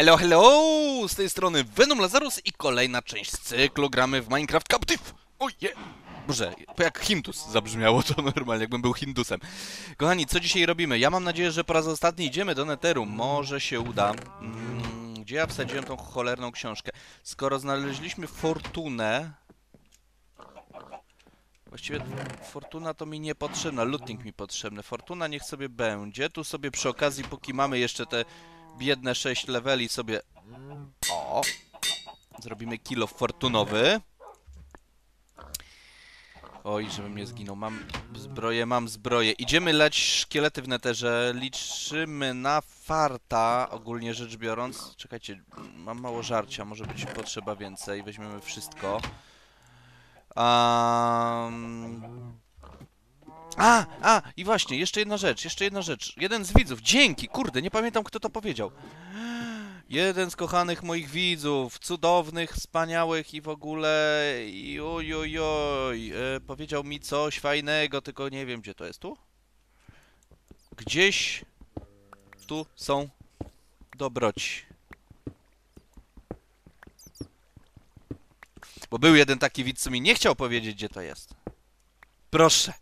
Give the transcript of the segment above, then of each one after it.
Hello, hello! Z tej strony Venom Lazarus i kolejna część cyklu gramy w Minecraft Captive! Oje! Boże, jak Hindus zabrzmiało to normalnie, jakbym był Hindusem. Kochani, co dzisiaj robimy? Ja mam nadzieję, że po raz ostatni idziemy do Netheru. Może się uda. Mm, gdzie ja wsadziłem tą cholerną książkę? Skoro znaleźliśmy fortunę... Właściwie fortuna to mi niepotrzebna, looting mi potrzebny. Fortuna niech sobie będzie. Tu sobie przy okazji, póki mamy jeszcze te biedne 6 leveli sobie... O! Zrobimy kilo fortunowy. Oj, żebym nie zginął. Mam zbroję, mam zbroję. Idziemy leć szkielety w neterze. Liczymy na farta, ogólnie rzecz biorąc. Czekajcie, mam mało żarcia, może być potrzeba więcej. Weźmiemy wszystko. Um... A, a, i właśnie, jeszcze jedna rzecz, jeszcze jedna rzecz. Jeden z widzów, dzięki, kurde, nie pamiętam kto to powiedział. Jeden z kochanych moich widzów, cudownych, wspaniałych i w ogóle... i Oj, oj, oj, e, powiedział mi coś fajnego, tylko nie wiem, gdzie to jest. Tu? Gdzieś tu są dobroci. Bo był jeden taki widz, co mi nie chciał powiedzieć, gdzie to jest. Proszę.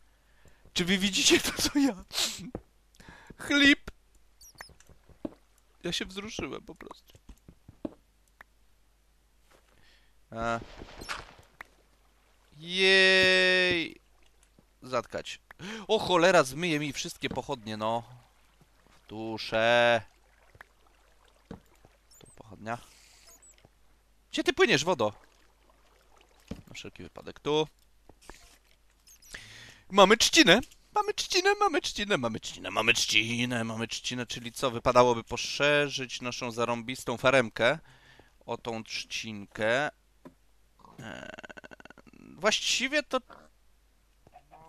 Czy wy widzicie to, co ja? Chlip. Ja się wzruszyłem po prostu. A. Jej. Zatkać. O cholera, zmyje mi wszystkie pochodnie, no. W. Tu pochodnia. Gdzie ty płyniesz, wodo? Na wszelki wypadek tu. Mamy trzcinę! Mamy trzcinę, mamy trzcinę, mamy trzcinę, mamy trzcinę, mamy trzcinę, czyli co? Wypadałoby poszerzyć naszą zarąbistą faremkę o tą trzcinkę. Eee, właściwie to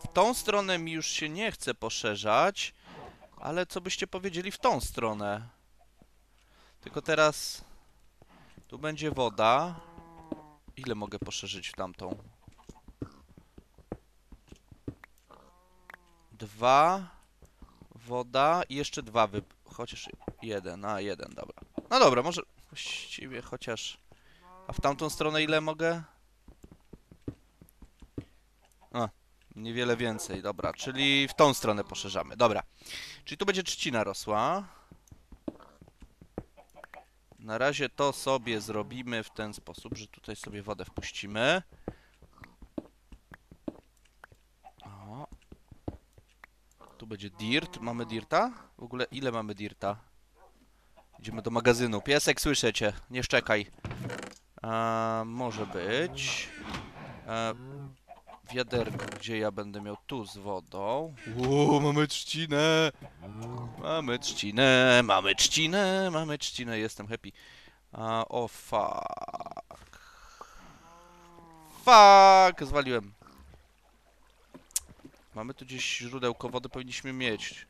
w tą stronę mi już się nie chce poszerzać, ale co byście powiedzieli w tą stronę? Tylko teraz tu będzie woda. Ile mogę poszerzyć w tamtą? Dwa, woda i jeszcze dwa wy... Chociaż jeden, a jeden, dobra. No dobra, może właściwie chociaż... A w tamtą stronę ile mogę? A, niewiele więcej, dobra, czyli w tą stronę poszerzamy, dobra. Czyli tu będzie trzcina rosła. Na razie to sobie zrobimy w ten sposób, że tutaj sobie wodę wpuścimy. O. Tu będzie dirt. Mamy dirta? W ogóle ile mamy dirta? Idziemy do magazynu. Piesek, słyszę cię. Nie szczekaj. A, może być. A, wiaderko, gdzie ja będę miał? Tu z wodą. Uuu, mamy trzcinę! Mamy trzcinę, mamy trzcinę, mamy trzcinę. Jestem happy. A, o, fuck. Fuck! Zwaliłem. Mamy tu gdzieś źródełko wody, powinniśmy mieć.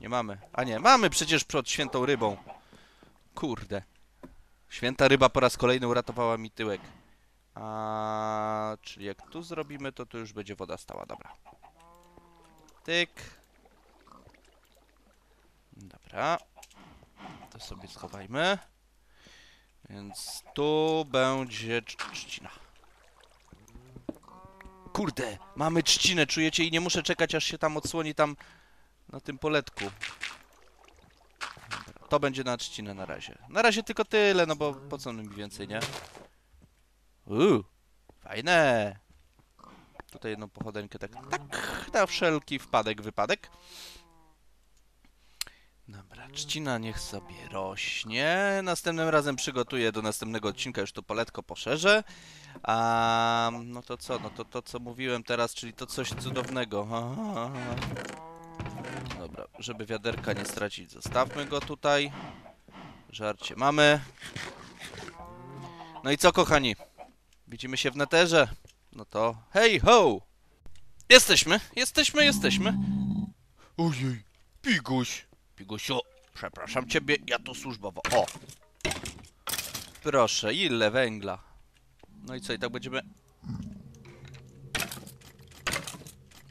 Nie mamy. A nie, mamy przecież przed świętą rybą. Kurde. Święta ryba po raz kolejny uratowała mi tyłek. A, czyli jak tu zrobimy, to tu już będzie woda stała. Dobra. Tyk. Dobra. To sobie schowajmy. Więc tu będzie trzcina. Kurde, mamy trzcinę, czujecie? I nie muszę czekać, aż się tam odsłoni tam na tym poletku. To będzie na trzcinę na razie. Na razie tylko tyle, no bo po co mi więcej, nie? Uuu, fajne. Tutaj jedną pochodenkę tak, tak, na wszelki wpadek, wypadek. Dobra, trzcina niech sobie rośnie. Następnym razem przygotuję do następnego odcinka, już to poletko poszerzę. A no to co? No to to, co mówiłem teraz, czyli to coś cudownego. Dobra, żeby wiaderka nie stracić, zostawmy go tutaj. Żarcie mamy. No i co, kochani? Widzimy się w neterze. No to hej ho! Jesteśmy, jesteśmy, jesteśmy. Ojej, piguś. Pigusiu, przepraszam ciebie, ja to służbowo. O! Proszę, ile węgla. No i co, i tak będziemy...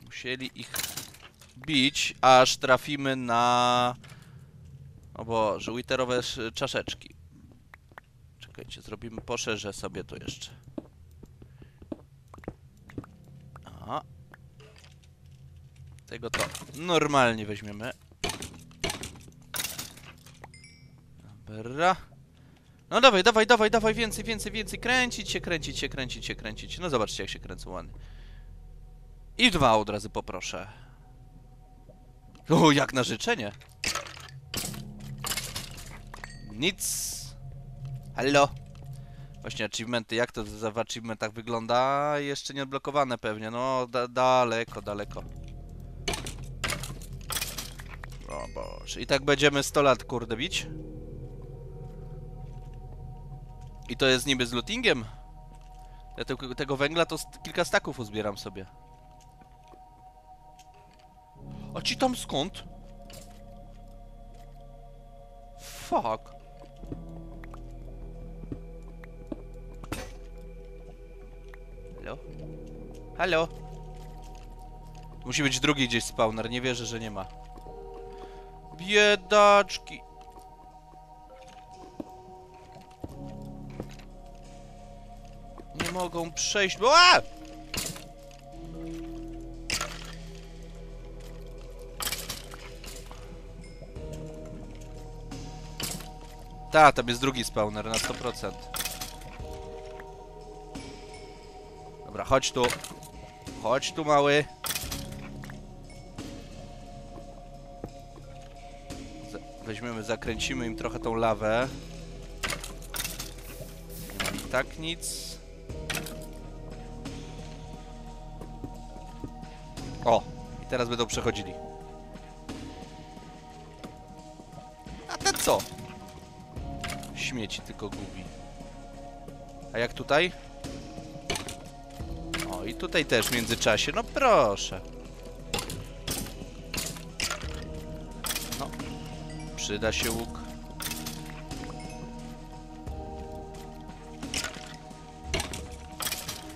Musieli ich bić, aż trafimy na... O Boże, witerowe sz- czaszeczki. Czekajcie, zrobimy, poszerzę sobie to jeszcze. Tego to normalnie weźmiemy. Dobra. No dawaj, dawaj, dawaj, dawaj, więcej, więcej, więcej. Kręcić się, kręcić się, kręcić się, kręcić. No zobaczcie, jak się kręcą ładnie. I dwa od razu poproszę. O, jak na życzenie. Nic. Hallo. Właśnie achievementy, jak to w achievementach wygląda? Jeszcze nie odblokowane pewnie, no da daleko, daleko. O Boże, i tak będziemy 100 lat kurde bić? I to jest niby z lootingiem? Ja tego, tego węgla to kilka staków uzbieram sobie. A ci tam skąd? Fuck. Halo? Halo? Musi być drugi gdzieś spawner, nie wierzę, że nie ma. Biedaczki. Mogą przejść, bo... A! Ta, tam jest drugi spawner na 100%. Dobra, chodź tu. Chodź tu, mały. Weźmiemy, zakręcimy im trochę tą lawę. Nie ma i tak nic. O! I teraz będą przechodzili. A ten co? Śmieci tylko gubi. A jak tutaj? O, i tutaj też w międzyczasie. No proszę. No. Przyda się łuk.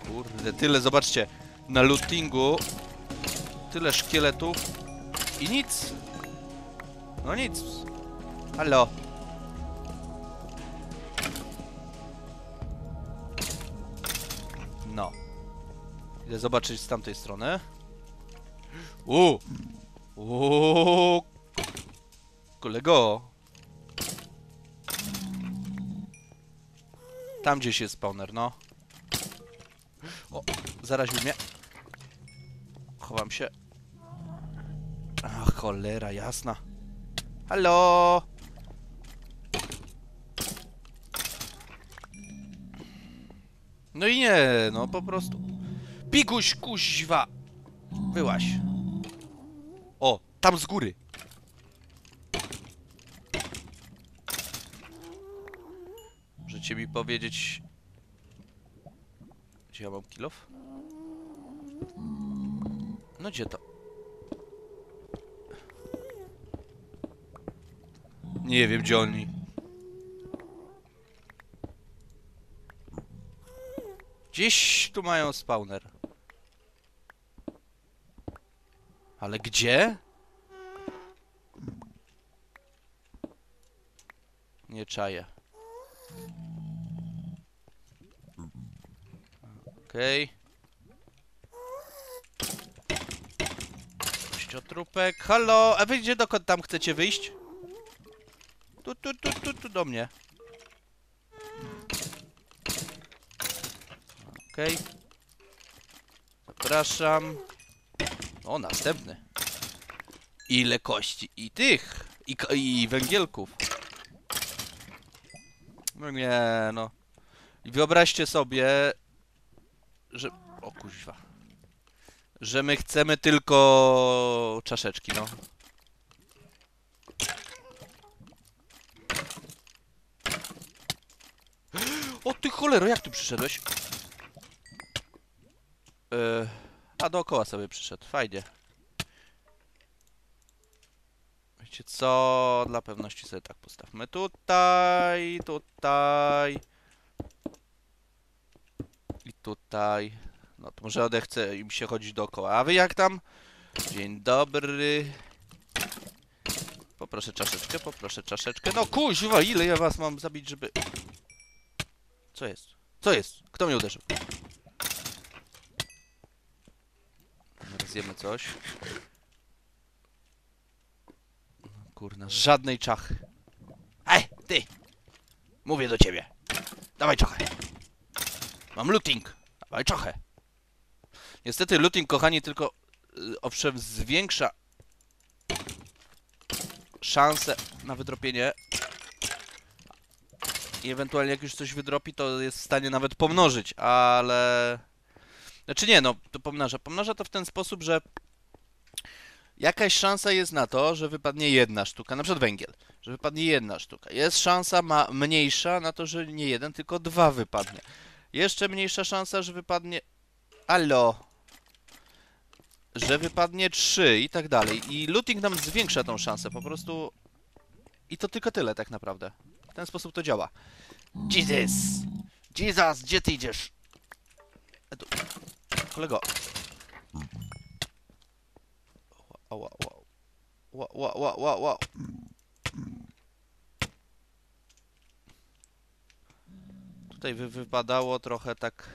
Kurde, tyle, zobaczcie. Na lootingu tyle szkieletów i nic. No nic. Halo. No. Idę zobaczyć z tamtej strony. U! U! Kolego! Tam gdzieś jest spawner, no. O, zaraził mnie. Chowam się. Cholera, jasna. Halo! No i nie, no po prostu. Piguś, kuźwa! Wyłaś. O, tam z góry. Możecie mi powiedzieć... Gdzie ja mam kilof? No gdzie to? Nie wiem, gdzie oni. Gdzieś tu mają spawner. Ale gdzie? Nie czaję. Okej. Kościotrupek. Halo, a wy gdzie dokąd tam chcecie wyjść? Tu, tu, tu, tu, tu do mnie. Okej. Zapraszam. O, następny. Ile kości i tych, i, i węgielków. No nie, no. Wyobraźcie sobie, że... O kuźwa. Że my chcemy tylko czaszeczki, no. O ty cholero, jak tu przyszedłeś? Yy, a dookoła sobie przyszedł, fajnie. Wiecie co? Dla pewności sobie tak postawmy tutaj, tutaj i tutaj. No to może odechce im się chodzić dookoła. A wy jak tam? Dzień dobry. Poproszę czaszeczkę, poproszę czaszeczkę. No kuźwa, ile ja was mam zabić, żeby... Co jest? Co jest? Kto mnie uderzył? Zjemy coś. No, Kurna, żadnej czachy. Ej, ty! Mówię do ciebie. Dawaj czachę. Mam looting. Dawaj czachę. Niestety looting, kochani, tylko y, owszem zwiększa szanse na wydropienie i ewentualnie jak już coś wydropi, to jest w stanie nawet pomnożyć, ale... Znaczy nie, no, to pomnaża. Pomnaża to w ten sposób, że jakaś szansa jest na to, że wypadnie jedna sztuka, na przykład węgiel, że wypadnie jedna sztuka. Jest szansa ma mniejsza na to, że nie jeden, tylko dwa wypadnie. Jeszcze mniejsza szansa, że wypadnie... Allo! Że wypadnie trzy i tak dalej. I looting nam zwiększa tą szansę, po prostu... I to tylko tyle tak naprawdę. W ten sposób to działa. Jesus! Jesus, gdzie ty idziesz? E, tu. Kolego. Ła. Ła, ła, ła, ła, ła. Tutaj wy, wypadało trochę tak...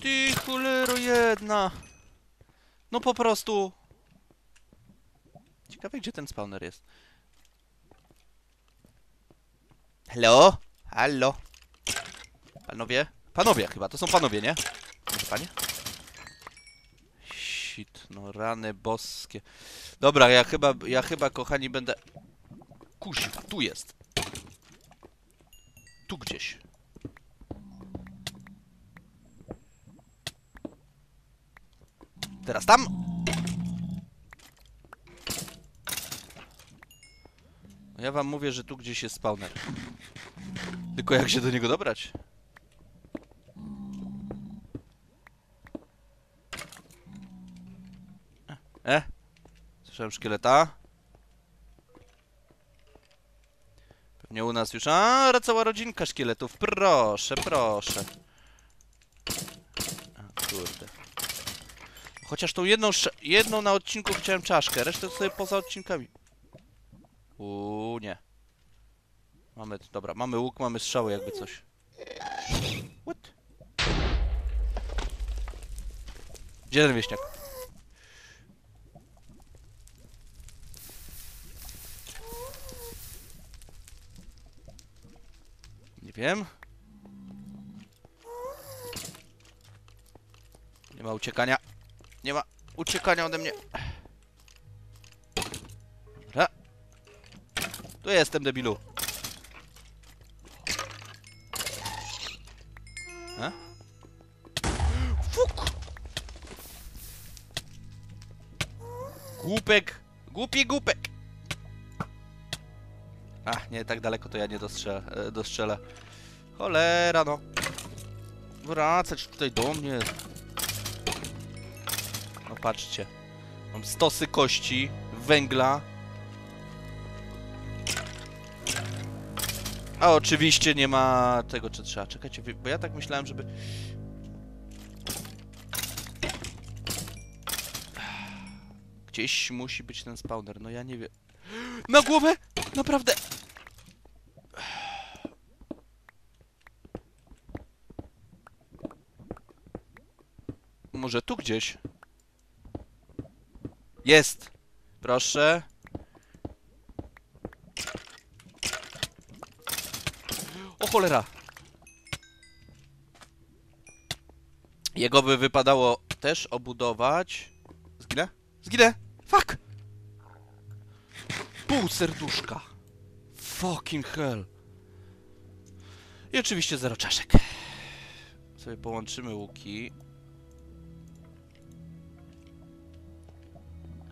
Ty cholero jedna! No po prostu... Ciekawe gdzie ten spawner jest. Hello? Hallo? Panowie? Panowie chyba, to są panowie, nie? Może panie? Shit, no rany boskie. Dobra, ja chyba, ja chyba, kochani, będę... Kuźwa, tu jest. Tu gdzieś. Teraz tam. Ja wam mówię, że tu gdzieś jest spawner. Tylko jak się do niego dobrać? E? Słyszałem szkieleta. Pewnie u nas już... A, cała rodzinka szkieletów. Proszę, proszę. A, kurde. Chociaż tą jedną, jedną na odcinku chciałem czaszkę, resztę sobie poza odcinkami. Uuu, nie. Mamy, dobra, mamy łuk, mamy strzały, jakby coś. What? Gdzie ten wieśniak? Nie wiem. Nie ma uciekania. Nie ma uciekania ode mnie. Tu jestem, debilu. A? Fuk! Głupek! Głupi głupek! A, nie, tak daleko to ja nie dostrzelę. E, dostrzelę. Cholera, no. Wracać tutaj do mnie. No patrzcie. Mam stosy kości, węgla. A oczywiście nie ma tego, czy trzeba. Czekajcie, bo ja tak myślałem, żeby... Gdzieś musi być ten spawner, no ja nie wiem. Na głowę! Naprawdę! Może tu gdzieś? Jest! Proszę. Cholera! Jego by wypadało też obudować. Zginę? Zginę! Fuck! Pół serduszka. Fucking hell. I oczywiście zero czaszek. Sobie połączymy łuki.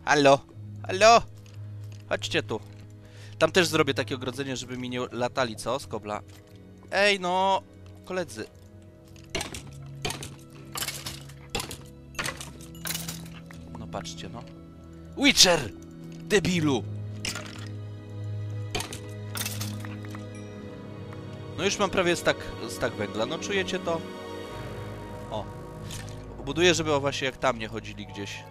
Halo? Halo? Chodźcie tu. Tam też zrobię takie ogrodzenie, żeby mi nie latali, co? Z kobla. Ej, no... Koledzy. No patrzcie, no. Witcher! Debilu! No już mam prawie stak, stak węgla. No czujecie to? O. Buduję, żeby właśnie jak tam nie chodzili gdzieś.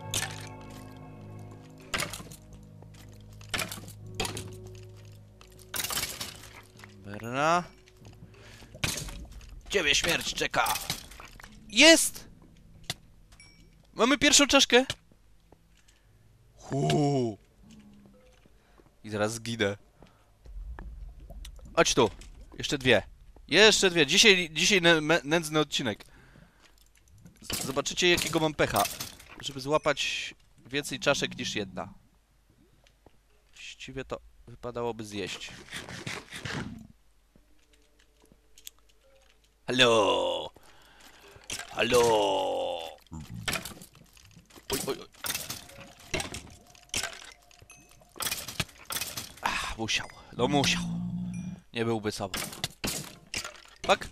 Dobra. Ciebie śmierć czeka. Jest! Mamy pierwszą czaszkę. Huu. I zaraz zginę. Chodź tu. Jeszcze dwie. Jeszcze dwie. Dzisiaj, dzisiaj nędzny odcinek. Zobaczycie jakiego mam pecha. Żeby złapać więcej czaszek niż jedna. Właściwie to wypadałoby zjeść. Halo! Halo! Oj, oj, oj. Ach, musiał. No musiał. Nie byłby sobą. Tak?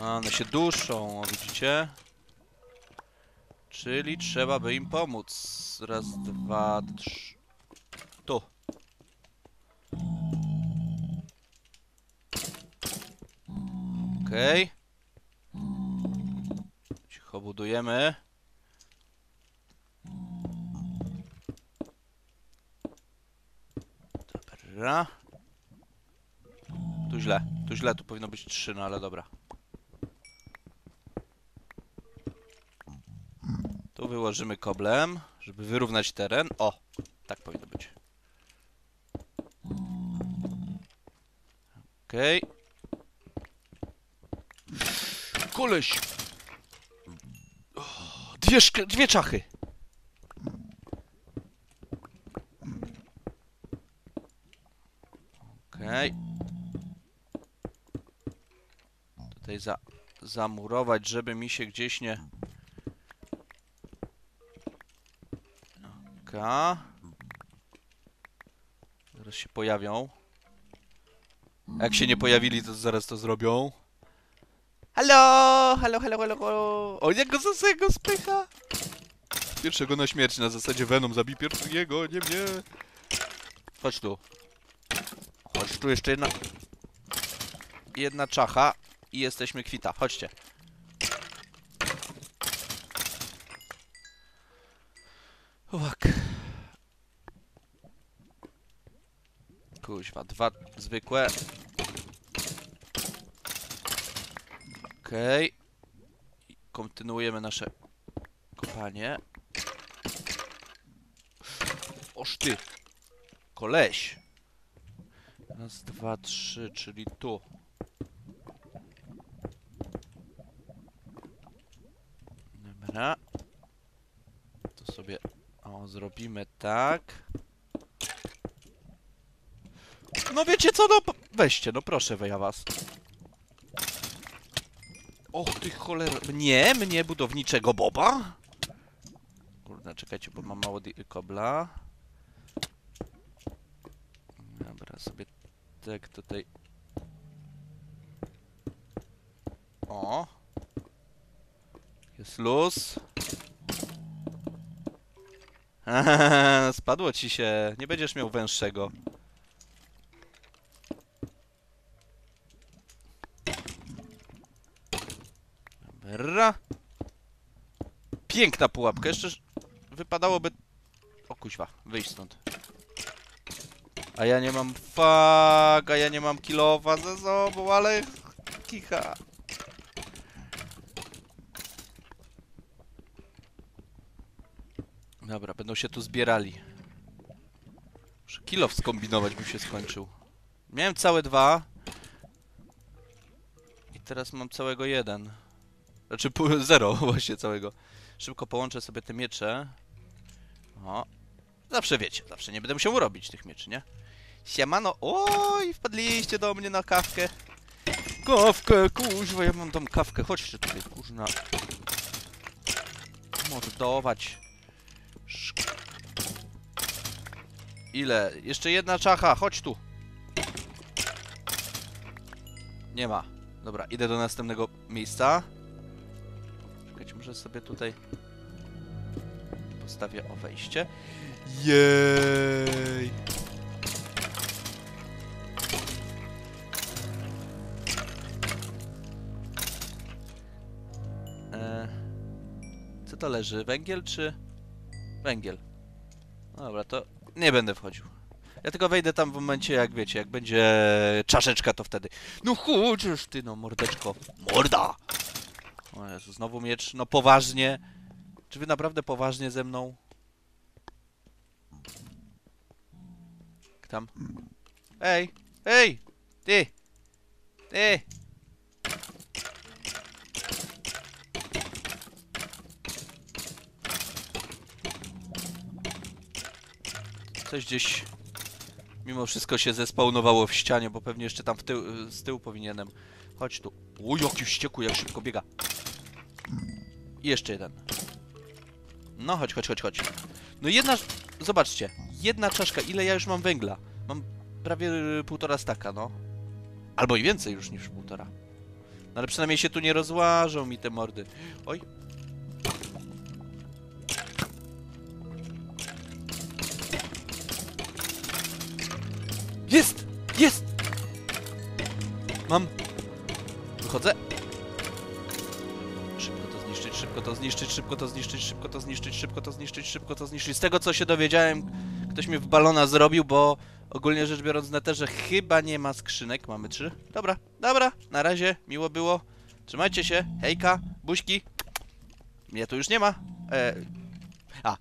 A, one się duszą, widzicie? Czyli trzeba by im pomóc. Raz, dwa, trzy. Tu. Okej. Cicho budujemy. Dobra. Tu źle, tu źle, tu powinno być trzy, no ale dobra. Tu wyłożymy koblem, żeby wyrównać teren. O, tak powinno być. Okej. Koleś! Dwie, dwie czachy! Okej. Tutaj za, zamurować, żeby mi się gdzieś nie... Ka. Zaraz się pojawią. Jak się nie pojawili, to zaraz to zrobią. Halo, halo, halo, halo, halo. O, jak go zasego spycha. Pierwszego na śmierć na zasadzie Venom zabij pierwszego, nie mnie. Chodź tu. Chodź tu jeszcze jedna. Jedna czacha i jesteśmy kwita. Chodźcie. Uwak. Kuźwa, dwa zwykłe. Okej. I Kontynuujemy nasze kopanie. Oż ty. Koleś. Raz, dwa, trzy, czyli tu. Dobra. To sobie o, zrobimy tak. No wiecie co, no weźcie, no proszę ja was. Och ty cholera... Mnie? Mnie budowniczego Boba? Kurde, czekajcie, bo mam mało kobla. Dobra, sobie tak tutaj... O! Jest luz. Spadło ci się. Nie będziesz miał węższego. Dobra. Piękna pułapka. Jeszcze wypadałoby... O kuźwa, wyjść stąd. A ja nie mam fuck, a ja nie mam kilowa ze sobą, ale kicha. Dobra, będą się tu zbierali. Muszę kilow skombinować, by się skończył. Miałem całe dwa. I teraz mam całego jeden. Znaczy zero właśnie całego. Szybko połączę sobie te miecze. O. Zawsze wiecie, zawsze nie będę musiał robić tych mieczy, nie? Siemano, oj, wpadliście do mnie na kawkę. Kawkę, kuźwa, ja mam tam kawkę. Chodźcie tutaj, kurna. Mordować. Ile? Jeszcze jedna czacha, chodź tu. Nie ma. Dobra, idę do następnego miejsca. Czekajcie, muszę sobie tutaj postawię o wejście. Jej! E, co to leży? Węgiel czy... Węgiel. Dobra, to nie będę wchodził. Ja tylko wejdę tam w momencie, jak wiecie, jak będzie czaszeczka, to wtedy. No chociaż ty, no mordeczko. Morda! O Jezu, znowu miecz. No poważnie. Czy wy naprawdę poważnie ze mną? Tam. Ej! Ej! Ty! Ty! Coś gdzieś mimo wszystko się zespawnowało w ścianie, bo pewnie jeszcze tam w tył, z tyłu powinienem. Chodź tu. O, jaki wściekły, jak szybko biega. Jeszcze jeden. No, chodź, chodź, chodź, chodź. No jedna... Zobaczcie. Jedna czaszka. Ile ja już mam węgla? Mam prawie y, półtora staka, no. Albo i więcej już niż półtora. No ale przynajmniej się tu nie rozłażą mi te mordy. Oj. Jest! Jest! Mam. Wychodzę. To zniszczyć, szybko to zniszczyć, szybko to zniszczyć, szybko to zniszczyć, szybko to zniszczyć. Z tego co się dowiedziałem, ktoś mnie w balona zrobił, bo ogólnie rzecz biorąc na terze chyba nie ma skrzynek. Mamy trzy. Dobra, dobra, na razie, miło było. Trzymajcie się, hejka, buźki. Mnie tu już nie ma. E... A,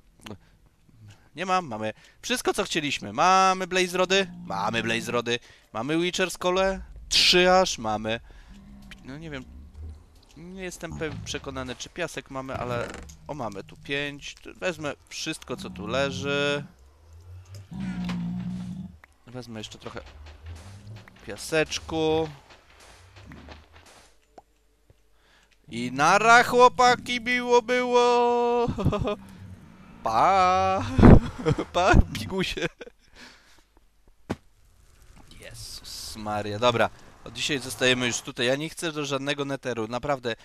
nie mam, mamy wszystko co chcieliśmy. Mamy Blaze Rody, mamy Blaze Rody, mamy Witcher Skole, trzy aż mamy. No nie wiem, nie jestem przekonany czy piasek mamy, ale o mamy tu pięć. Wezmę wszystko co tu leży. Wezmę jeszcze trochę piaseczku. I nara chłopaki miło było. Pa. Pa, pigusie. Jezus Maria. Dobra, dzisiaj zostajemy już tutaj. Ja nie chcę do żadnego neteru. Naprawdę,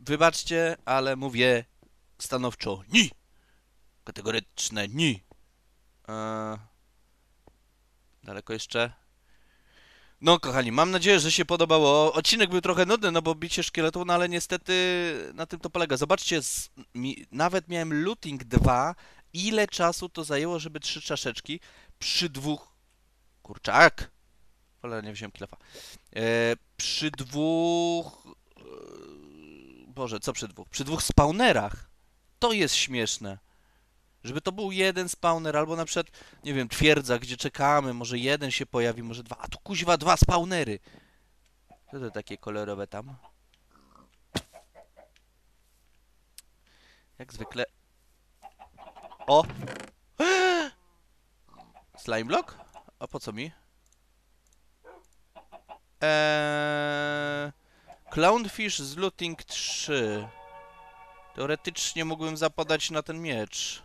wybaczcie, ale mówię stanowczo ni. Kategoryczne ni. Eee, daleko jeszcze? No, kochani, mam nadzieję, że się podobało. Odcinek był trochę nudny, no bo bicie szkieletów, no ale niestety na tym to polega. Zobaczcie, z, mi, nawet miałem looting 2. Ile czasu to zajęło, żeby trzy czaszeczki przy dwóch... Kurczak! Cholera, nie wziąłem kilofa. E, przy dwóch... E, Boże, co przy dwóch? Przy dwóch spawnerach. To jest śmieszne. Żeby to był jeden spawner, albo na przykład, nie wiem, twierdza, gdzie czekamy, może jeden się pojawi, może dwa. A tu kuźwa dwa spawnery. Co to takie kolorowe tam? Jak zwykle. O! Slime block? A po co mi? Eee... Clownfish z looting 3. Teoretycznie mógłbym zapodać na ten miecz.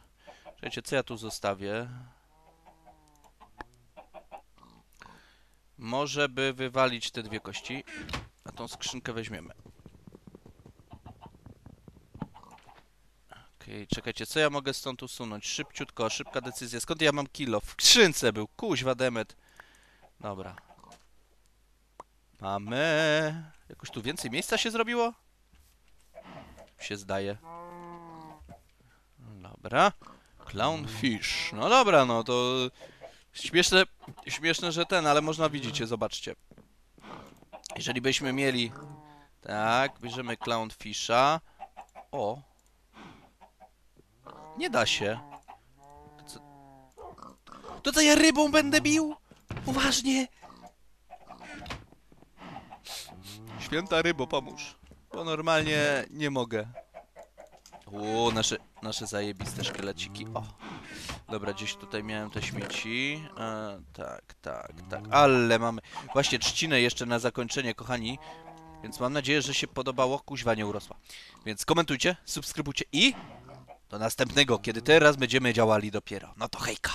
Czekajcie, co ja tu zostawię? Może by wywalić te dwie kości. A tą skrzynkę weźmiemy. Okej, czekajcie, co ja mogę stąd usunąć? Szybciutko, szybka decyzja. Skąd ja mam kilo? W skrzynce był, kuźwa demet. Dobra. Mamy... Jakoś tu więcej miejsca się zrobiło? Się zdaje. Dobra. Clownfish. No dobra, no to... Śmieszne, śmieszne, że ten, ale można widzicie, zobaczcie. Jeżeli byśmy mieli... Tak, bierzemy Clownfisha. O. Nie da się. To co, to co ja rybą będę bił? Poważnie? Święta rybo, pomóż. Bo normalnie nie mogę. O, nasze, nasze zajebiste szkieleciki. O. Dobra, gdzieś tutaj miałem te śmieci. E, tak, tak, tak. Ale mamy... Właśnie trzcinę jeszcze na zakończenie, kochani. Więc mam nadzieję, że się podobało. Kuźwa nie urosła. Więc komentujcie, subskrybujcie i... Do następnego, kiedy teraz będziemy działali dopiero. No to hejka!